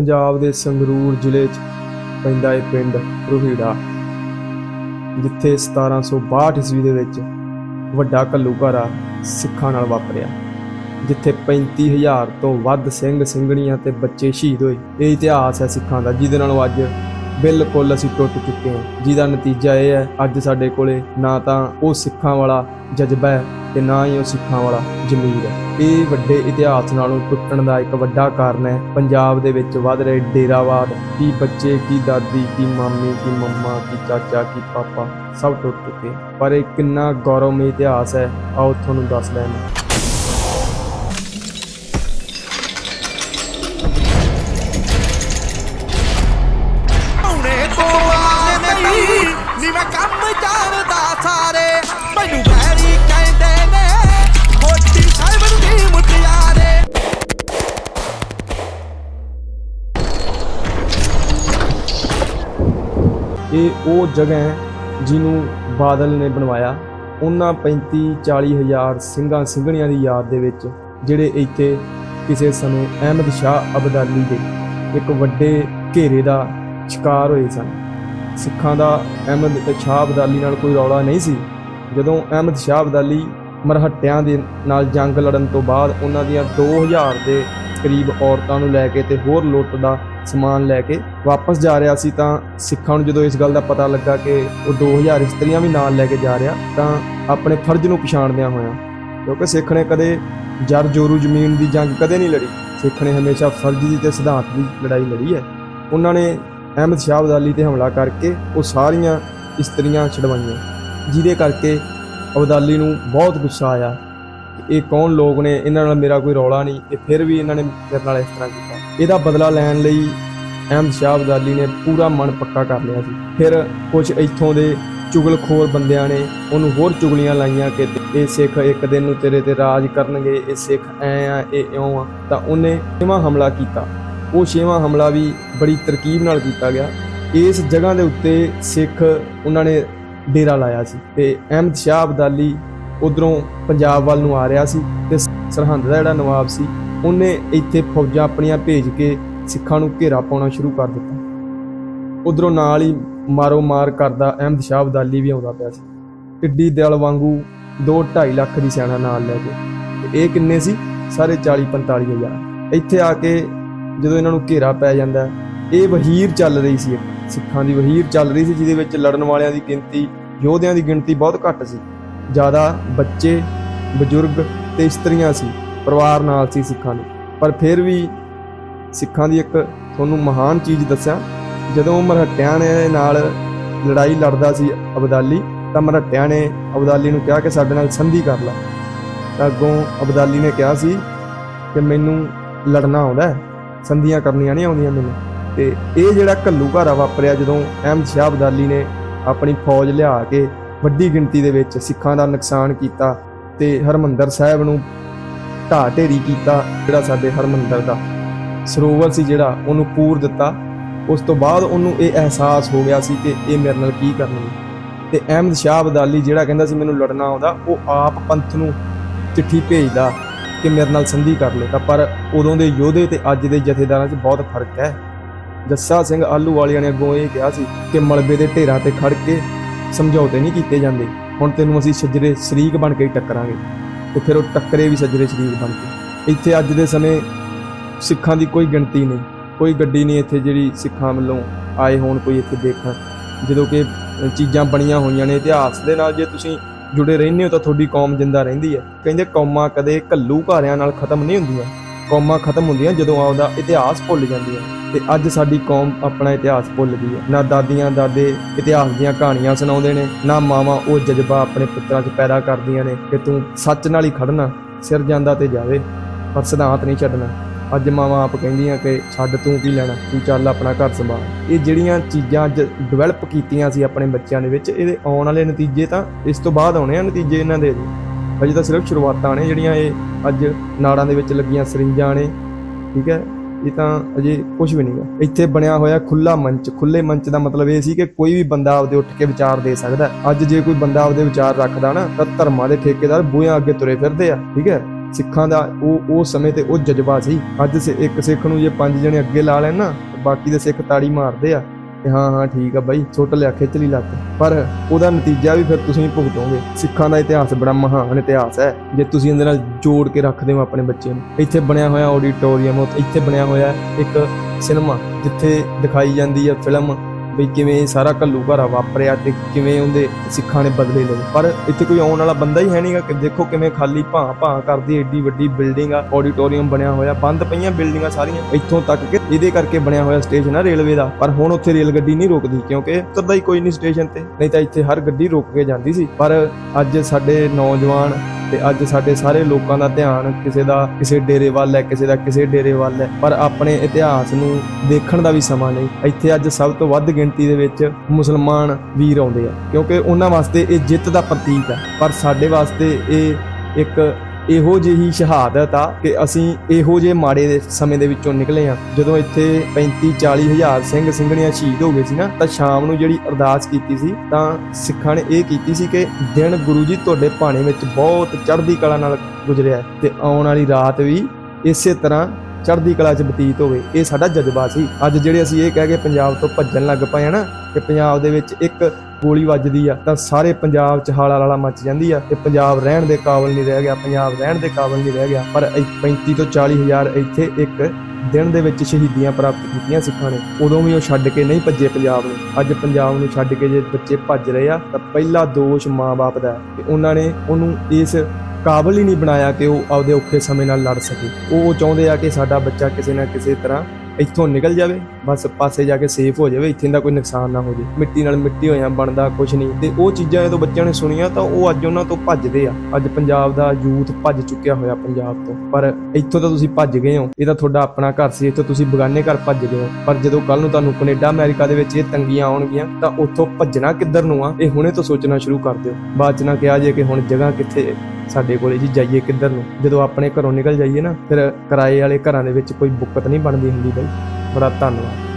ਪੰਜਾਬ ਦੇ ਸੰਗਰੂਰ ਜ਼ਿਲ੍ਹੇ 'ਚ ਪੈਂਦਾ ਇਹ ਪਿੰਡ ਰੋਹੀੜਾ, ਜਿੱਥੇ 1762 ਈਸਵੀ ਦੇ ਵਿੱਚ ਵੱਡਾ ਘੱਲੂਘਾਰਾ ਸਿੱਖਾਂ ਨਾਲ ਵਾਪਰਿਆ, ਜਿੱਥੇ 35000 ਤੋਂ ਵੱਧ ਸਿੰਘ ਸਿੰਘਣੀਆਂ ਤੇ ਬੱਚੇ ਸ਼ਹੀਦ ਹੋਏ। ਇਹ ਇਤਿਹਾਸ ਹੈ ਸਿੱਖਾਂ ਦਾ, ਜਿਹਦੇ ਨਾਲੋਂ ਅੱਜ ਬਿਲਕੁਲ ਅਸੀਂ ਟੁੱਟ ਚੁੱਕੇ ਹਾਂ। ਜਿਹਦਾ ਨਤੀਜਾ ਇਹ ਹੈ, ਅੱਜ ਸਾਡੇ ਕੋਲੇ ਨਾ ਤਾਂ ਉਹ ਸਿੱਖਾਂ ਵਾਲਾ ਜਜ਼ਬਾ ਹੈ ਤੇ ਨਾ ਹੀ ਉਹ ਸਿੱਖਾਂ ਵਾਲਾ ਜ਼ਮੀਰ ਹੈ। ਇਹ ਵੱਡੇ ਇਤਿਹਾਸ ਨਾਲੋਂ ਟੁੱਟਣ ਦਾ ਇੱਕ ਵੱਡਾ ਕਾਰਨ ਹੈ। ਪੰਜਾਬ ਦੇ ਵਿੱਚ ਵੱਧ ਰਹੇ ਡੇਰਾਵਾਦ, ਕੀ ਬੱਚੇ, ਕੀ ਦਾਦੀ, ਕੀ ਮਾਮੀ, ਕੀ ਮੰਮਾ, ਕੀ ਚਾਚਾ, ਕੀ ਪਾਪਾ ਸਭ ਟੁੱਟ ਚੁੱਕੇ। ਪਰ ਇਹ ਕਿੰਨਾ ਗੌਰਵਮਈ ਇਤਿਹਾਸ ਹੈ, ਆਓ ਤੁਹਾਨੂੰ ਦੱਸ ਲੈਣਾ। ਇਹ ਉਹ ਜਗ੍ਹਾ ਹੈ ਜਿਹਨੂੰ ਬਾਦਲ ਨੇ ਬਣਵਾਇਆ। ਉਹਨਾਂ 35 40 ਹਜ਼ਾਰ ਸਿੰਘਾਂ ਸਿੰਘਣੀਆਂ ਦੀ ਯਾਦ ਦੇ ਵਿੱਚ ਜਿਹੜੇ ਇੱਥੇ ਕਿਸੇ ਸਮੇਂ ਅਹਿਮਦ ਸ਼ਾਹ ਅਬਦਾਲੀ ਦੇ ਇੱਕ ਵੱਡੇ ਘੇਰੇ ਦਾ ਸ਼ਿਕਾਰ ਹੋਏ ਸਨ। ਸਿੱਖਾਂ ਦਾ ਅਹਿਮਦ ਸ਼ਾਹ ਅਬਦਾਲੀ ਨਾਲ ਕੋਈ ਰੌਲਾ ਨਹੀਂ ਸੀ। ਜਦੋਂ ਅਹਿਮਦ ਸ਼ਾਹ ਅਬਦਾਲੀ ਮਰਹੱਟਿਆਂ ਦੇ ਨਾਲ ਜੰਗ ਲੜਨ ਤੋਂ ਬਾਅਦ ਉਹਨਾਂ ਦੀਆਂ 2000 ਦੇ ਕਰੀਬ ਔਰਤਾਂ ਨੂੰ ਲੈ ਕੇ ਤੇ ਹੋਰ ਲੁੱਟ ਦਾ ਸਮਾਨ ਲੈ ਕੇ ਵਾਪਸ ਜਾ ਰਿਹਾ ਸੀ ਤਾਂ ਸਿੱਖਾਂ ਨੂੰ ਜਦੋਂ ਇਸ ਗੱਲ ਦਾ ਪਤਾ ਲੱਗਾ ਕਿ ਉਹ 2000 ਇਸਤਰੀਆਂ ਵੀ ਨਾਲ ਲੈ ਕੇ ਜਾ ਰਿਹਾ ਤਾਂ ਆਪਣੇ ਫਰਜ਼ ਨੂੰ ਪਛਾਣਦਿਆਂ ਹੋਇਆ, ਕਿਉਂਕਿ ਸਿੱਖ ਨੇ ਕਦੇ ਜਰ ਜੋਰੂ ਜ਼ਮੀਨ ਦੀ ਜੰਗ ਕਦੇ ਨਹੀਂ ਲੜੀ। ਸਿੱਖ ਨੇ ਹਮੇਸ਼ਾ ਫਰਜ਼ ਦੀ ਤੇ ਸਿਧਾਂਤ ਦੀ ਲੜਾਈ ਲੜੀ ਹੈ। ਉਹਨਾਂ ਨੇ ਅਹਿਮਦ ਸ਼ਾਹ ਅਬਦਾਲੀ ਤੇ ਹਮਲਾ ਕਰਕੇ ਉਹ ਸਾਰੀਆਂ ਇਸਤਰੀਆਂ ਛਡਵਾਈਆਂ, ਜਿਹਦੇ ਕਰਕੇ ਅਬਦਾਲੀ ਨੂੰ ਬਹੁਤ ਗੁੱਸਾ ਆਇਆ ਇਹ ਕੌਣ ਲੋਕ ਨੇ? ਇਹਨਾਂ ਨਾਲ ਮੇਰਾ ਕੋਈ ਰੌਲਾ ਨਹੀਂ। ਇਹ ਫਿਰ ਵੀ ਇਹਨਾਂ ਨੇ ਮੇਰੇ ਨਾਲ ਇਸ ਤਰ੍ਹਾਂ ਕੀਤਾ। ਇਹਦਾ ਬਦਲਾ ਲੈਣ ਲਈ ਅਹਿਮਦ ਸ਼ਾਹ ਅਬਦਾਲੀ ਨੇ ਪੂਰਾ ਮਨ ਪੱਕਾ ਕਰ ਲਿਆ ਸੀ। ਫਿਰ ਕੁਝ ਇੱਥੋਂ ਦੇ ਚੁਗਲਖੋਰ ਬੰਦਿਆਂ ਨੇ ਉਹਨੂੰ ਹੋਰ ਚੁਗਲੀਆਂ ਲਾਈਆਂ ਕਿ ਇਹ ਸਿੱਖ ਇੱਕ ਦਿਨ ਨੂੰ ਤੇਰੇ ਤੇ ਰਾਜ ਕਰਨਗੇ, ਇਹ ਸਿੱਖ ਐ ਆ, ਇਹ ਇਉਂ ਆ। ਤਾਂ ਉਹਨੇ ਛੇਵਾਂ ਹਮਲਾ ਕੀਤਾ। ਉਹ ਛੇਵਾਂ ਹਮਲਾ ਵੀ ਬੜੀ ਤਰਕੀਬ ਨਾਲ ਕੀਤਾ ਗਿਆ। ਇਸ ਜਗ੍ਹਾ ਦੇ ਉੱਤੇ ਸਿੱਖ ਉਹਨਾਂ ਨੇ ਡੇਰਾ ਲਾਇਆ ਸੀ। ਤੇ ਅਹਿਮਦ ਸ਼ਾਹ ਅਬਦਾਲੀ ਉਧਰੋਂ ਪੰਜਾਬ ਵੱਲ ਨੂੰ ਆ ਰਿਹਾ ਸੀ ਤੇ ਸਰਹੰਦ ਦਾ ਜਿਹੜਾ ਨਵਾਬ ਸੀ, ਉਹਨੇ ਇੱਥੇ ਫੌਜਾਂ ਆਪਣੀਆਂ ਭੇਜ ਕੇ ਸਿੱਖਾਂ ਨੂੰ ਘੇਰਾ ਪਾਉਣਾ ਸ਼ੁਰੂ ਕਰ ਦਿੱਤਾ। ਉਧਰੋਂ ਨਾਲ ਹੀ ਮਾਰੋ ਮਾਰ ਕਰਦਾ ਅਹਿਮਦ ਸ਼ਾਹ ਅਬਦਾਲੀ ਵੀ ਆਉਂਦਾ ਪਿਆ ਸੀ। ਟਿੱਡੀ ਦਿਲ ਵਾਂਗੂ 2.5 ਲੱਖ ਦੀ ਸੈਨਾ ਨਾਲ ਲੈ ਕੇ। ਤੇ ਇਹ ਕਿੰਨੇ ਸੀ? ਸਾਰੇ 40 45 ਹਜ਼ਾਰ। ਇੱਥੇ ਆ ਕੇ ਜਦੋਂ ਇਹਨਾਂ ਨੂੰ ਘੇਰਾ ਪੈ ਜਾਂਦਾ, ਇਹ ਵਹੀਰ ਚੱਲ ਰਹੀ ਸੀ। ਸਿੱਖਾਂ ਦੀ ਵਹੀਰ ਚੱਲ ਰਹੀ ਸੀ, ਜਿਹਦੇ ਵਿੱਚ ਲੜਨ ਵਾਲਿਆਂ ਦੀ ਗਿਣਤੀ, ਯੋਧਿਆਂ ਦੀ ਗਿਣਤੀ ਬਹੁਤ ਘੱਟ ਸੀ। ਜ਼ਿਆਦਾ ਬੱਚੇ, ਬਜ਼ੁਰਗ ਤੇ ਇਸਤਰੀਆਂ ਸੀ, ਪਰਿਵਾਰ ਨਾਲ ਸੀ ਸਿੱਖਾਂ ਨੂੰ ਪਰ ਫਿਰ ਵੀ ਸਿੱਖਾਂ ਦੀ ਇੱਕ ਤੁਹਾਨੂੰ ਮਹਾਨ ਚੀਜ਼ ਦੱਸਾਂ, ਜਦੋਂ ਮਰਹੱਟਿਆਂ ਨੇ ਨਾਲ ਲੜਾਈ ਲੜਦਾ ਸੀ ਅਬਦਾਲੀ, ਤਾਂ ਮਰਹੱਟਿਆਂ ਨੇ ਅਬਦਾਲੀ ਨੂੰ ਕਿਹਾ ਕਿ ਸਾਡੇ ਨਾਲ ਸੰਧੀ ਕਰ ਲੈ। ਤਾਂ ਅੱਗੋਂ ਅਬਦਾਲੀ ਨੇ ਕਿਹਾ ਸੀ ਕਿ ਮੈਨੂੰ ਲੜਨਾ ਆਉਂਦਾ ਸੰਧੀਆਂ ਕਰਨੀਆਂ ਨਹੀਂ ਆਉਂਦੀਆਂ ਮੈਨੂੰ। ਤੇ ਇਹ ਜਿਹੜਾ ਘੱਲੂ ਘਾਰਾ ਵਾਪਰਿਆ ਜਦੋਂ ਅਹਿਮਦ ਸ਼ਾਹ ਅਬਦਾਲੀ ਨੇ ਆਪਣੀ ਫੌਜ ਲਿਆ ਕੇ ਵੱਡੀ ਗਿਣਤੀ ਦੇ ਵਿੱਚ ਸਿੱਖਾਂ ਦਾ ਨੁਕਸਾਨ ਕੀਤਾ ਤੇ ਹਰਮੰਦਰ ਸਾਹਿਬ ਨੂੰ ਢਾਹ ਢੇਰੀ ਕੀਤਾ, ਜਿਹੜਾ ਸਾਡੇ ਹਰਮੰਦਰ ਦਾ ਸਰੋਵਰ ਸੀ ਜਿਹੜਾ, ਉਹਨੂੰ ਪੂਰ ਦਿੱਤਾ। ਉਸ ਤੋਂ ਬਾਅਦ ਉਹਨੂੰ ਇਹ ਅਹਿਸਾਸ ਹੋ ਗਿਆ ਸੀ ਕਿ ਇਹ ਮੇਰੇ ਨਾਲ ਕੀ ਕਰਨੀ ਤੇ ਅਹਿਮਦ ਸ਼ਾਹ ਅਬਦਾਲੀ ਜਿਹੜਾ ਕਹਿੰਦਾ ਸੀ ਮੈਨੂੰ ਲੜਨਾ ਆਉਂਦਾ, ਉਹ ਆਪ ਪੰਥ ਨੂੰ ਚਿੱਠੀ ਭੇਜਦਾ ਕਿ ਮੇਰੇ ਨਾਲ ਸੰਧੀ ਕਰ ਲੈ। ਤਾਂ ਪਰ ਉਦੋਂ ਦੇ ਯੋਧੇ ਤੇ ਅੱਜ ਦੇ ਜਥੇਦਾਰਾਂ 'ਚ ਬਹੁਤ ਫ਼ਰਕ ਹੈ। ਜੱਸਾ ਸਿੰਘ ਆਲੂ ਵਾਲਿਆਂ ਨੇ ਅੱਗੋਂ ਇਹ ਕਿਹਾ ਸੀ ਕਿ ਮਲਬੇ ਦੇ ਢੇਰਾਂ ਤੇ ਖੜ ਕੇ ਸਮਝੌਤੇ ਨਹੀਂ ਕੀਤੇ ਜਾਂਦੇ। ਹੁਣ ਤੈਨੂੰ ਅਸੀਂ ਸੱਜਰੇ ਸ਼ਰੀਕ ਬਣ ਕੇ ਹੀ ਟੱਕਰਾਂਗੇ ਤੇ ਫਿਰ ਉਹ ਟੱਕਰੇ ਵੀ ਸੱਜਰੇ ਸ਼ਰੀਕ ਬਣ ਕੇ। ਇੱਥੇ ਅੱਜ ਦੇ ਸਮੇਂ ਸਿੱਖਾਂ ਦੀ ਕੋਈ ਗਿਣਤੀ ਨਹੀਂ, ਕੋਈ ਗੱਡੀ ਨਹੀਂ ਇੱਥੇ ਜਿਹੜੀ ਸਿੱਖਾਂ ਵੱਲੋਂ ਆਏ ਹੋਣ ਕੋਈ ਇੱਥੇ ਦੇਖਣ। ਜਦੋਂ ਕਿ ਚੀਜ਼ਾਂ ਬਣੀਆਂ ਹੋਈਆਂ ਨੇ, ਇਤਿਹਾਸ ਦੇ ਨਾਲ ਜੇ ਤੁਸੀਂ ਜੁੜੇ ਰਹਿੰਦੇ ਹੋ ਤਾਂ ਤੁਹਾਡੀ ਕੌਮ ਜਿੰਦਾ ਰਹਿੰਦੀ ਹੈ। ਕਹਿੰਦੇ ਕੌਮਾਂ ਕਦੇ ਘੱਲੂ ਘਾਰਿਆਂ ਨਾਲ ਖਤਮ ਨਹੀਂ ਹੁੰਦੀਆਂ। ਕੌਮਾਂ ਖਤਮ ਹੁੰਦੀਆਂ ਜਦੋਂ ਆਪਦਾ ਇਤਿਹਾਸ ਭੁੱਲ ਜਾਂਦੀਆਂ ਤੇ ਅੱਜ ਸਾਡੀ ਕੌਮ ਆਪਣਾ ਇਤਿਹਾਸ ਭੁੱਲ ਗਈ ਹੈ। ਨਾ ਦਾਦੀਆਂ, ਦਾਦੇ ਇਤਿਹਾਸ ਦੀਆਂ ਕਹਾਣੀਆਂ ਸੁਣਾਉਂਦੇ ਨੇ, ਨਾ ਮਾਵਾਂ ਉਹ ਜਜ਼ਬਾ ਆਪਣੇ ਪੁੱਤਰਾਂ 'ਚ ਪੈਦਾ ਕਰਦੀਆਂ ਨੇ ਕਿ ਤੂੰ ਸੱਚ ਨਾਲ ਹੀ ਖੜਨਾ ਸਿਰ ਜਾਂਦਾ ਤੇ ਜਾਵੇ, ਪਰ ਸਿਧਾਂਤ ਨਹੀਂ ਛੱਡਣਾ। ਅੱਜ ਮਾਵਾਂ ਆਪ ਕਹਿੰਦੀਆਂ ਕਿ ਛੱਡ ਤੂੰ ਕੀ ਲੈਣਾ, ਤੂੰ ਚੱਲ ਆਪਣਾ ਘਰ ਸੰਭਾਲ। ਇਹ ਜਿਹੜੀਆਂ ਚੀਜ਼ਾਂ ਅੱਜ ਡਿਵੈਲਪ ਕੀਤੀਆਂ ਸੀ ਆਪਣੇ ਬੱਚਿਆਂ ਦੇ ਵਿੱਚ, ਇਹਦੇ ਆਉਣ ਵਾਲੇ ਨਤੀਜੇ ਤਾਂ ਇਸ ਤੋਂ ਬਾਅਦ ਆਉਣੇ ਆ ਨਤੀਜੇ ਇਹਨਾਂ ਦੇ। ਅਜੇ ਤਾਂ ਸਿਰਫ ਸ਼ੁਰੂਆਤਾਂ ਨੇ ਜਿਹੜੀਆਂ ਇਹ ਅੱਜ ਨਾੜਾਂ ਦੇ ਵਿੱਚ ਲੱਗੀਆਂ ਸਰਿੰਜਾਂ ਨੇ, ਠੀਕ ਹੈ? ਇਹ ਤਾਂ ਅਜੇ ਕੁਝ ਵੀ ਨਹੀਂਗਾ। ਇੱਥੇ ਬਣਿਆ ਹੋਇਆ ਖੁੱਲਾ ਮੰਚ ਖੁੱਲੇ ਮੰਚ ਦਾ ਮਤਲਬ ਇਹ ਸੀ ਕਿ ਕੋਈ ਵੀ ਬੰਦਾ ਆਪਦੇ ਉੱਠ ਕੇ ਵਿਚਾਰ ਦੇ ਸਕਦਾ ਅੱਜ ਜੇ ਕੋਈ ਬੰਦਾ ਆਪਦੇ ਵਿਚਾਰ ਰੱਖਦਾ ਨਾ, ਤਾਂ ਧਰਮਾਂ ਦੇ ਠੇਕੇਦਾਰ ਬੂਹਿਆਂ ਅੱਗੇ ਤੁਰੇ ਫਿਰਦੇ ਆ, ਠੀਕ ਹੈ? ਸਿੱਖਾਂ ਦਾ ਉਹ ਉਹ ਸਮੇਂ ਤੇ ਉਹ ਜਜ਼ਬਾ ਸੀ। ਅੱਜ ਸੇ, ਇੱਕ ਸਿੱਖ ਨੂੰ ਜੇ ਪੰਜ ਜਣੇ ਅੱਗੇ ਲਾ ਲੈਣ ਨਾ, ਬਾਕੀ ਦੇ ਸਿੱਖ ਤਾੜੀ ਮਾਰਦੇ ਆ। ਕਿ ਹਾਂ ਹਾਂ, ਠੀਕ ਆ ਬਾਈ, ਸੁੱਟ ਲਿਆ, ਖਿੱਚ ਲਈ ਲੱਤ। ਪਰ ਉਹਦਾ ਨਤੀਜਾ ਵੀ ਫਿਰ ਤੁਸੀਂ ਭੁਗਤੋਗੇ ਸਿੱਖਾਂ ਦਾ ਇਤਿਹਾਸ ਬੜਾ ਮਹਾਨ ਇਤਿਹਾਸ ਹੈ। ਜੇ ਤੁਸੀਂ ਇਹਦੇ ਨਾਲ ਜੋੜ ਕੇ ਰੱਖਦੇ ਹੋ ਆਪਣੇ ਬੱਚੇ ਨੂੰ। ਇੱਥੇ ਬਣਿਆ ਹੋਇਆ ਆਡੀਟੋਰੀਅਮ ਇੱਥੇ ਬਣਿਆ ਹੋਇਆ ਇੱਕ ਸਿਨੇਮਾ ਜਿੱਥੇ ਦਿਖਾਈ ਜਾਂਦੀ ਹੈ ਫਿਲਮ ਵੀ ਕਿਵੇਂ ਸਾਰਾ ਘੱਲੂ ਘਾਰਾ ਵਾਪਰਿਆ ਤੇ ਕਿਵੇਂ ਉਹਦੇ ਸਿੱਖਾਂ ਨੇ ਬਦਲੇ ਲਏ। ਪਰ ਇੱਥੇ ਕੋਈ ਆਉਣ ਵਾਲਾ ਬੰਦਾ ਹੀ ਹੈ ਨਹੀਂਗਾ ਕਿ ਦੇਖੋ ਕਿਵੇਂ ਖਾਲੀ ਭਾਂ ਭਾਂ ਕਰਦੀ ਏਡੀ ਵੱਡੀ ਬਿਲਡਿੰਗ ਆ ਆਡੀਟੋਰੀਅਮ ਬਣਿਆ ਹੋਇਆ, ਬੰਦ ਪਈਆਂ ਬਿਲਡਿੰਗਾਂ ਸਾਰੀਆਂ ਇੱਥੋਂ ਤੱਕ ਕਿ ਇਹਦੇ ਕਰਕੇ ਬਣਿਆ ਹੋਇਆ ਸਟੇਸ਼ਨ ਆ ਰੇਲਵੇ ਦਾ। ਪਰ ਹੁਣ ਉੱਥੇ ਰੇਲ ਗੱਡੀ ਨਹੀਂ ਰੋਕਦੀ ਕਿਉਂਕਿ ਉਤਰਦਾ ਹੀ ਕੋਈ ਨਹੀਂ ਸਟੇਸ਼ਨ ਤੇ। ਨਹੀਂ ਤਾਂ ਇੱਥੇ ਹਰ ਗੱਡੀ ਰੋਕ ਕੇ ਜਾਂਦੀ ਸੀ। ਪਰ ਅੱਜ ਸਾਡੇ ਨੌਜਵਾਨ ਤੇ ਅੱਜ ਸਾਡੇ ਸਾਰੇ ਲੋਕਾਂ ਦਾ ਧਿਆਨ ਕਿਸੇ ਦਾ ਕਿਸੇ ਡੇਰੇ ਵੱਲ ਹੈ, ਕਿਸੇ ਦਾ ਕਿਸੇ ਡੇਰੇ ਵੱਲ ਹੈ। ਪਰ ਆਪਣੇ ਇਤਿਹਾਸ ਨੂੰ ਦੇਖਣ ਦਾ ਵੀ ਸਮਾਂ ਨਹੀਂ। ਇੱਥੇ ਅੱਜ ਸਭ ਤੋਂ ਵੱਧ ਗਿਣਤੀ ਦੇ ਵਿੱਚ ਮੁਸਲਮਾਨ ਵੀਰ ਆਉਂਦੇ ਆ। ਕਿਉਂਕਿ ਉਹਨਾਂ ਵਾਸਤੇ ਇਹ ਜਿੱਤ ਦਾ ਪ੍ਰਤੀਕ ਹੈ। ਪਰ ਸਾਡੇ ਵਾਸਤੇ ਇਹ ਇੱਕ ਇਹੋ ਜਿਹੀ ਸ਼ਹਾਦਤ ਆ ਕਿ ਅਸੀਂ ਇਹੋ ਜਿਹੇ ਮਾੜੇ ਦੇ ਸਮੇਂ ਦੇ ਵਿੱਚੋਂ ਨਿਕਲੇ ਆ ਜਦੋਂ ਇੱਥੇ 35 40 ਹਜ਼ਾਰ ਸਿੰਘ ਸਿੰਘਣੀਆਂ ਸ਼ਹੀਦ ਹੋ ਗਏ ਸੀ ਨਾ, ਤਾਂ ਸ਼ਾਮ ਨੂੰ ਜਿਹੜੀ ਅਰਦਾਸ ਕੀਤੀ ਸੀ, ਤਾਂ ਸਿੱਖਾਂ ਨੇ ਇਹ ਕੀਤੀ ਸੀ ਕਿ ਦਿਨ ਗੁਰੂ ਜੀ ਤੁਹਾਡੇ ਭਾਣੇ ਵਿੱਚ ਬਹੁਤ ਚੜ੍ਹਦੀ ਕਲਾ ਨਾਲ ਗੁਜ਼ਰਿਆ ਹੈ ਤੇ ਆਉਣ ਵਾਲੀ ਰਾਤ ਵੀ ਇਸੇ ਤਰ੍ਹਾਂ ਚੜ੍ਹਦੀ ਕਲਾ 'ਚ ਬਤੀਤ ਹੋਵੇ, ਇਹ ਸਾਡਾ ਜਜ਼ਬਾ ਸੀ। ਅੱਜ ਜਿਹੜੇ ਅਸੀਂ ਇਹ ਕਹਿ ਕੇ ਪੰਜਾਬ ਤੋਂ ਭੱਜਣ ਲੱਗ ਪਏ ਆ ਨਾ, ਕਿ ਪੰਜਾਬ ਦੇ ਵਿੱਚ ਇੱਕ ਗੋਲੀ ਵੱਜਦੀ ਆ, ਤਾਂ ਸਾਰੇ ਪੰਜਾਬ 'ਚ ਹਾਲਾ ਲਾਲਾ ਮੱਚ ਜਾਂਦੀ ਆ, ਤੇ ਪੰਜਾਬ ਰਹਿਣ ਦੇ ਕਾਬਲ ਨਹੀਂ ਰਹਿ ਗਿਆ, ਪੰਜਾਬ ਰਹਿਣ ਦੇ ਕਾਬਲ ਨਹੀਂ ਰਹਿ ਗਿਆ। ਪਰ ਇ- 35 ਤੋਂ 40 ਹਜ਼ਾਰ ਇੱਥੇ ਇੱਕ ਦਿਨ ਦੇ ਵਿੱਚ ਸ਼ਹੀਦੀਆਂ ਪ੍ਰਾਪਤ ਕੀਤੀਆਂ ਸਿੱਖਾਂ ਨੇ। ਉਦੋਂ ਵੀ ਉਹ ਛੱਡ ਕੇ ਨਹੀਂ ਭੱਜੇ ਪੰਜਾਬ ਨੂੰ। ਅੱਜ ਪੰਜਾਬ ਨੂੰ ਛੱਡ ਕੇ ਜੇ ਬੱਚੇ ਭੱਜ ਰਹੇ ਆ, ਤਾਂ ਪਹਿਲਾ ਦੋਸ਼ ਮਾਂ-ਬਾਪ ਦਾ ਕਿ ਉਹਨਾਂ ਨੇ ਉਹਨੂੰ ਇਸ ਕਾਬਲ ਹੀ ਨਹੀਂ ਬਣਾਇਆ ਕਿ ਉਹ ਆਪਦੇ ਔਖੇ ਸਮੇਂ ਨਾਲ ਲੜ ਸਕੇ। ਉਹ ਚਾਹੁੰਦੇ ਆ ਕਿ ਸਾਡਾ ਬੱਚਾ ਕਿਸੇ ਨਾ ਕਿਸੇ ਤਰ੍ਹਾਂ ਇੱਥੋਂ ਨਿਕਲ ਜਾਵੇ, ਬਸ ਪਾਸੇ ਜਾ ਕੇ ਸੇਫ ਹੋ ਜਾਵੇ, ਇੱਥੇ ਦਾ ਕੋਈ ਨੁਕਸਾਨ ਨਾ ਹੋ ਜਾਵੇ। ਮਿੱਟੀ ਨਾਲ ਮਿੱਟੀ ਹੋਇਆ, ਬਣਦਾ ਕੁਝ ਨਹੀਂ। ਤੇ ਉਹ ਚੀਜ਼ਾਂ ਜਦੋਂ ਬੱਚਿਆਂ ਨੇ ਸੁਣੀਆਂ ਤਾਂ ਉਹ ਅੱਜ ਉਹਨਾਂ ਤੋਂ ਭੱਜਦੇ ਆ। ਅੱਜ ਪੰਜਾਬ ਦਾ ਯੂਥ ਭੱਜ ਚੁੱਕਿਆ ਹੋਇਆ ਪੰਜਾਬ ਤੋਂ। ਪਰ ਇੱਥੋਂ ਤਾਂ ਤੁਸੀਂ ਭੱਜ ਗਏ ਹੋ। ਇਹ ਤਾਂ ਤੁਹਾਡਾ ਆਪਣਾ ਘਰ ਸੀ। ਇੱਥੋਂ ਤੁਸੀਂ ਬਗਾਨੇ ਘਰ ਭੱਜ ਗਏ ਹੋ। ਪਰ ਜਦੋਂ ਕੱਲ ਨੂੰ ਤੁਹਾਨੂੰ ਕੈਨੇਡਾ, ਅਮਰੀਕਾ ਦੇ ਵਿੱਚ ਇਹ ਤੰਗੀਆਂ ਆਉਣਗੀਆਂ, ਤਾਂ ਉੱਥੋਂ ਭੱਜਣਾ ਕਿੱਧਰ ਨੂੰ ਆ? ਇਹ ਹੁਣੇ ਤੋਂ ਸੋਚਣਾ ਸ਼ੁਰੂ ਕਰ ਦਿਓ। ਬਾਅਦ ਚ ਨਾ ਕਿਹਾ ਜੇ ਕਿ ਹੁਣ ਜਗ੍ਹਾ ਕਿੱਥੇ ਸਾਡੇ ਕੋਲੇ ਜੀ ਜਾਈਏ ਕਿੱਧਰ ਨੂੰ? ਜਦੋਂ ਆਪਣੇ ਘਰੋਂ ਨਿਕਲ ਜਾਈਏ ਨਾ, ਫਿਰ ਕਿਰਾਏ ਵਾਲੇ ਘਰਾਂ ਦੇ ਵਿੱਚ ਕੋਈ ਬੁੱਕਤ ਨਹੀਂ ਬਣਦੀ ਹੁੰਦੀ ਬਾਈ। ਬੜਾ ਧੰਨਵਾਦ।